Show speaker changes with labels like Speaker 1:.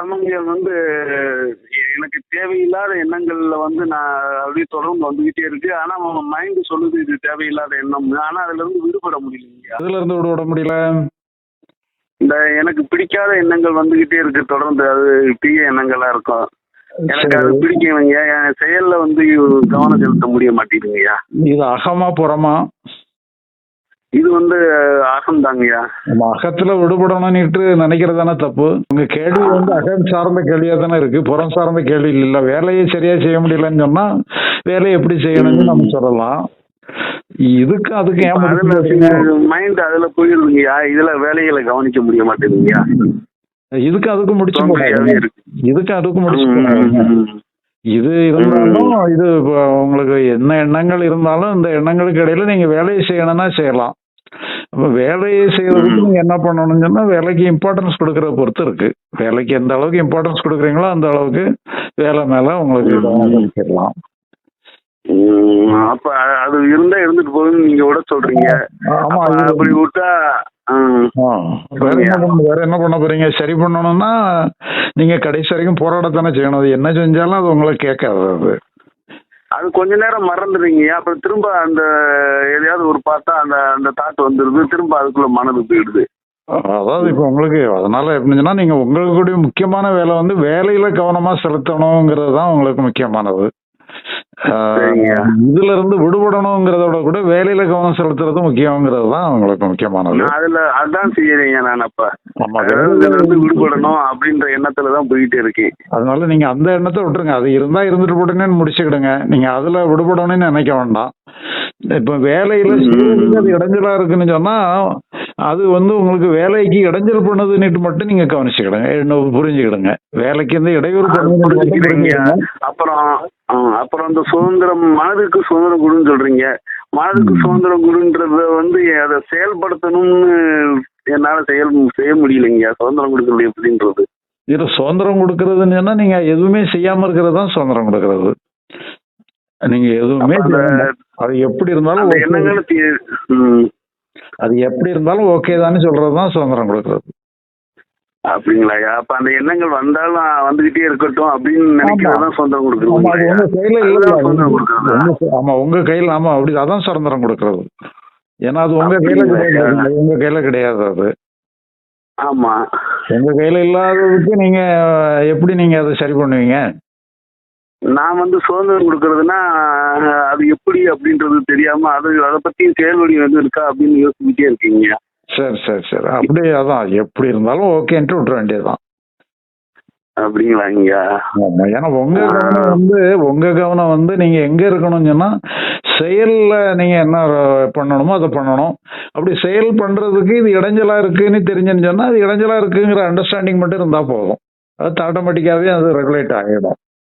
Speaker 1: சமங்கள் வந்து எனக்கு தேவையில்லாத எண்ணங்கள்ல வந்து நான் அப்படியே தொடர்ந்து வந்துகிட்டே இருக்கு. ஆனா மைண்ட் சொல்லுது இது தேவையில்லாத எண்ணம். ஆனா அதுல இருந்து விடுபட முடியலைங்க
Speaker 2: அதுல இருந்து விட முடியல.
Speaker 1: இந்த எனக்கு பிடிக்காத எண்ணங்கள் வந்துகிட்டே இருக்கு தொடர்ந்து. அது தீய எண்ணங்களா இருக்கும். எனக்கு அது பிடிக்கலைங்க. என் செயல்ல வந்து கவனம் செலுத்த முடிய மாட்டேங்குதுங்கய்யா.
Speaker 2: இது அகமா புறமா.
Speaker 1: இது வந்து அகம் தாங்கய்யா
Speaker 2: நம்ம அகத்துல விடுபடணும்னுட்டு நினைக்கிறது தானே தப்பு. உங்க கேள்வி வந்து அகம் சார்ந்த கேள்வியா தானே இருக்கு. புறம் சார்ந்த கேள்வி இல்ல. வேலையை சரியா செய்ய முடியலன்னு சொன்னா வேலையை எப்படி செய்யணும்னு நம்ம சொல்லலாம். இதுக்கு அதுக்கு ஏன்?
Speaker 1: மைண்ட் அதுல போயிருதுங்கய்யா இதுல வேலைகளை கவனிக்க முடிய மாட்டேங்குதுங்கய்யா
Speaker 2: இதுக்கு அதுக்கு முடிச்சு இதுக்கு அதுக்கு முடிச்சு. இது இருந்தாலும் இது உங்களுக்கு என்ன எண்ணங்கள் இருந்தாலும் இந்த எண்ணங்களுக்கு இடையில நீங்க வேலையை செய்யணும்னா செய்யலாம். அப்ப வேலையை செய்யறதுக்கு நீங்க என்ன பண்ணணும்னு சொன்னா வேலைக்கு இம்பார்ட்டன்ஸ் கொடுக்கறத பொறுத்து இருக்கு. வேலைக்கு எந்த அளவுக்கு இம்பார்ட்டன்ஸ் கொடுக்குறீங்களோ அந்த அளவுக்கு வேலை மேல உங்களுக்கு கவனம் செலுத்திடலாம்
Speaker 1: அப்ப அது இருந்தா இருந்துட்டு போகுதுன்னு நீங்க விட சொல்றீங்க.
Speaker 2: ஆமா
Speaker 1: அப்படி விட்டா ம்,
Speaker 2: ஆ, வேற என்ன பண்ண வேற என்ன பண்ண போறீங்க? சரி பண்ணணும்னா நீங்க கடைசி வரைக்கும் போராடத்தானே செய்யணும். அது என்ன செஞ்சாலும் அது உங்களை கேட்காது அது.
Speaker 1: அது கொஞ்ச நேரம் மறந்துடுறீங்க. அப்புறம் திரும்ப அந்த எதையாவது ஒரு பார்த்தா அந்த அந்த தாட் வந்துருது. திரும்ப அதுக்குள்ள மனது போயிடுது.
Speaker 2: அதாவது இப்போ உங்களுக்கு அதனால எப்படின்னா நீங்க உங்களுக்கு முக்கியமான வேலை வந்து வேலையில கவனமா செலுத்தணுங்கிறது தான் உங்களுக்கு முக்கியமானது. இதுல இருந்து விடுபடணுங்கிறதோட கூட வேலையில கவனம் செலுத்துறது முக்கியங்கிறது தான் உங்களுக்கு முக்கியமானது.
Speaker 1: அதுல அதான் செய்யறீங்க நான் அப்ப. இதுல இருந்து விடுபடணும் அப்படின்ற எண்ணத்துல தான் போயிட்டே இருக்கேன்.
Speaker 2: அதனால நீங்க அந்த எண்ணத்தை விட்டுருங்க. அது இருந்தா இருந்துட்டு போட்டுன்னு முடிச்சுக்கிடுங்க. நீங்க அதுல விடுபடணும்னு நினைக்க வேண்டாம். இப்ப வேலையில அது இடைஞ்சலா இருக்குன்னு சொன்னா அது வந்து உங்களுக்கு வேலைக்கு இடைஞ்சல் பண்ணுதுன்னுட்டு மட்டும் நீங்க கவனிச்சுக்கிடுங்க. புரிஞ்சுக்கிடுங்க. வேலைக்கு வந்து இடையூறு புரிஞ்சுக்கிடுங்க.
Speaker 1: அப்புறம் அப்புறம் இந்த சுதந்திரம் மனதுக்கு சுதந்திரம் கொடுன்னு சொல்றீங்க. மனதுக்கு. சுதந்திரம் கொடுன்றத வந்து அதை செயல்படுத்தணும்னு என்னால செயல் செய்ய முடியலைங்க. சுதந்திரம் கொடுக்கறது எப்படின்றது?
Speaker 2: இது சுதந்திரம் கொடுக்கறதுன்னு சொன்னா நீங்க எதுவுமே செய்யாம இருக்கிறது தான் சுதந்திரம் கொடுக்கறது. நீங்க எதுவுமே
Speaker 1: அந்த-.
Speaker 2: அது எப்படி இருந்தாலும் அது எப்படி இருந்தாலும் ஓகே தான்னு சொல்றது தான் சுதந்திரம் கொடுக்கறது.
Speaker 1: அப்படிங்களாயா அப்ப அந்த எண்ணங்கள் வந்தாலும் வந்துகிட்டே இருக்கட்டும் அப்படின்னு நினைக்கிறது தான் சுதந்திரம் கொடுக்குறது.
Speaker 2: ஆமா உங்க கையில ஆமா அப்படி அதான் சுதந்திரம் கொடுக்கறது. ஏன்னா அது உங்க கையில
Speaker 1: அப்படிங்களா?
Speaker 2: கிடையாது. உங்க கையில கிடையாது அது.
Speaker 1: ஆமா.
Speaker 2: உங்க கையில இல்லாததுக்கு நீங்க எப்படி நீங்க அதை சரி பண்ணுவீங்க?
Speaker 1: நான் வந்து சுதந்திரம் கொடுக்கறதுன்னா அது எப்படி அப்படின்றது தெரியாம அது அதை பத்தி செயல் வழி வந்து இருக்கா அப்படின்னு யோசிச்சுட்டே இருக்கீங்க.
Speaker 2: சரி சரி சரி. அப்படி அதான் எப்படி இருந்தாலும் ஓகேன்ட்டு விட்டுற வேண்டியதுதான்.
Speaker 1: அப்படிங்களாங்க
Speaker 2: ஆமா ஏன்னா உங்க கவனம் வந்து உங்க கவனம் வந்து நீங்க எங்க இருக்கணும்னு சொன்னா செயல்ல நீங்க என்ன பண்ணணுமோ அதை பண்ணணும். அப்படி செயல் பண்றதுக்கு இது இடைஞ்சலா இருக்குன்னு தெரிஞ்சுன்னு சொன்னா அது இடைஞ்சலா இருக்குங்கிற அண்டர்ஸ்டாண்டிங் மட்டும் இருந்தா போதும். அது ஆட்டோமேட்டிக்காவே அது ரெகுலேட் ஆகிடும்